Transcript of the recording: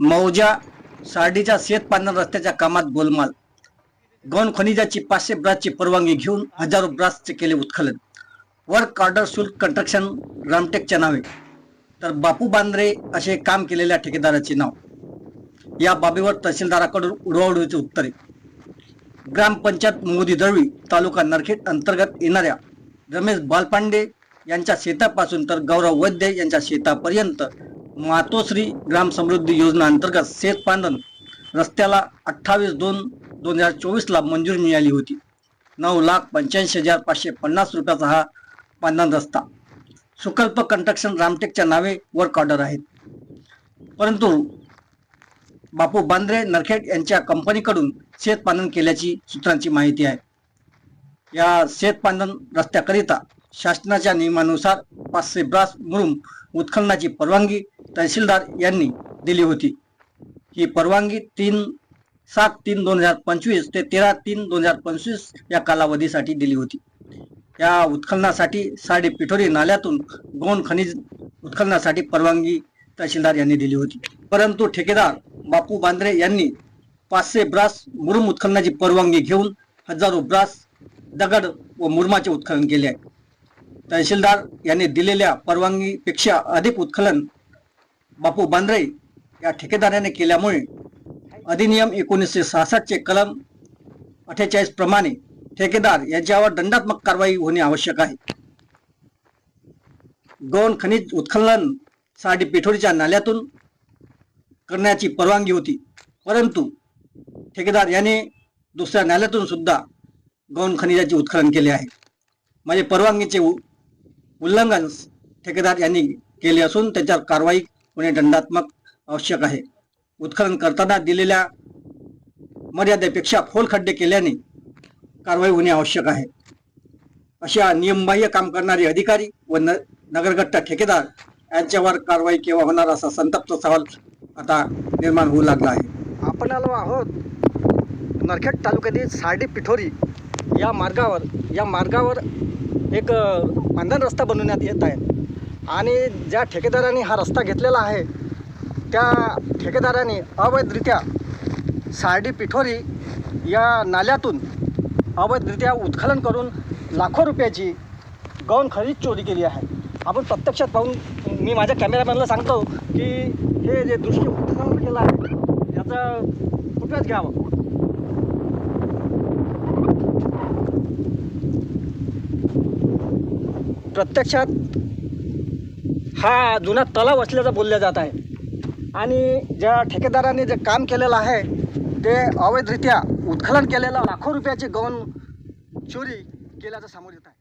मौजा सार्डीच्या शेत रस्त्याच्या कामात गोलमाल. गौण खनिजाची पाचशे ब्रासची परवानगी घेऊन हजारो ब्रासचे केले उत्खलन वर्क ऑर्डर शुल्क कंस्ट्रक्शन रामटेकच्या नावे. तर बापू बांद्रे असे काम केलेल्या ठेकेदाराचे नाव. या बाबीवर तहसीलदाराकडून उडवाउडवीचे उत्तरे. ग्रामपंचायत मोदी दळवी तालुका नरखेड अंतर्गत येणाऱ्या रमेश बालपांडे यांच्या शेतापासून तर गौरव वैद्य यांच्या शेतापर्यंत मातोश्री ग्राम समृद्धी योजना अंतर्गत शेत पांधन रस्त्याला अठ्ठावीस दोन दोन हजार चोवीसला मंजुरी मिळाली होती. नऊ लाख पंच्याऐंशी हजार पाचशे पन्नास रुपयाचा हा पांधन रस्ता. सुकल्प कंस्ट्रक्शन रामटेकच्या नावे वर्क ऑर्डर आहेत. परंतु बापू बांद्रे नरखेड यांच्या कंपनीकडून शेत पांधन केल्याची सूत्रांची माहिती आहे. या शेत पांधन रस्त्याकरिता शासनाच्या नियमानुसार पाचशे ब्रास मुरुम उत्खननाची परवानगी तहसीलदार यांनी दिली होती. ही परवानगी तीन सात तीन दोन हजार पंचवीस ते तेरा तीन दोन हजार पंचवीस या कालावधीसाठी दिली होती. या उत्खननासाठी साडे पिठोरी नाल्यातून दोन खनिज उत्खननासाठी परवानगी तहसीलदार यांनी दिली होती. परंतु ठेकेदार बापू बांद्रे यांनी पाचशे ब्रास मुरुम उत्खननाची परवानगी घेऊन हजारो ब्रास दगड व मुरमाचे उत्खनन केले आहे. तहसीलदार यांनी दिलेल्या परवानगीपेक्षा अधिक उत्खनन बापू बांद्रे या ठेकेदाराने केल्यामुळे अधिनियम एकोणीसशे सहासष्टचे कलम अठ्ठेचाळीस प्रमाणे ठेकेदार यांच्यावर दंडात्मक कारवाई होणे आवश्यक आहे. गौण खनिज उत्खननसाठी पिठोरीच्या नाल्यातून करण्याची परवानगी होती. परंतु ठेकेदार याने दुसऱ्या नाल्यातून सुद्धा गौण खनिजाचे उत्खनन केले आहे. म्हणजे परवानगीचे उ- उल्लंघन ठेकेदार यांनी केले असून त्याच्यावर कारवाई होणे दंडात्मक आवश्यक आहे. उत्खनन करताना दिलेल्या मर्यादेपेक्षा खोल खड्डे केल्याने कारवाई होणे आवश्यक आहे. अशा नियमबाह्य काम करणारे अधिकारी व न नगरगट्टा ठेकेदार यांच्यावर कारवाई केव्हा होणार असा संतप्त सवाल आता निर्माण होऊ लागला आहे. आपण आलो आहोत नरखेड तालुक्यातील सार्डी पिठोरी या मार्गावर. या मार्गावर एक मानधन पांधन रस्ता बनवण्यात येत आहे. आणि ज्या ठेकेदाराने हा रस्ता घेतलेला आहे त्या ठेकेदाराने अवैधरित्या सारडी पिठोरी या नाल्यातून अवैधरित्या उत्खनन करून लाखो रुपयाची गौण खरीच चोरी केली आहे. आपण प्रत्यक्षात पाहून मी माझ्या कॅमेरामॅनला सांगतो की हे जे दृश्य उत्खनन केलं आहे याचा फुटेज घ्यावं. प्रत्यक्षात हा जुना तलाव असल्याचं बोलल्या जात आहे. आणि ज्या ठेकेदाराने जे काम केलेलं आहे ते अवैधरित्या उत्खनन केलेलं लाखो रुपयाची गौण चोरी केल्याचं समोर येत आहे.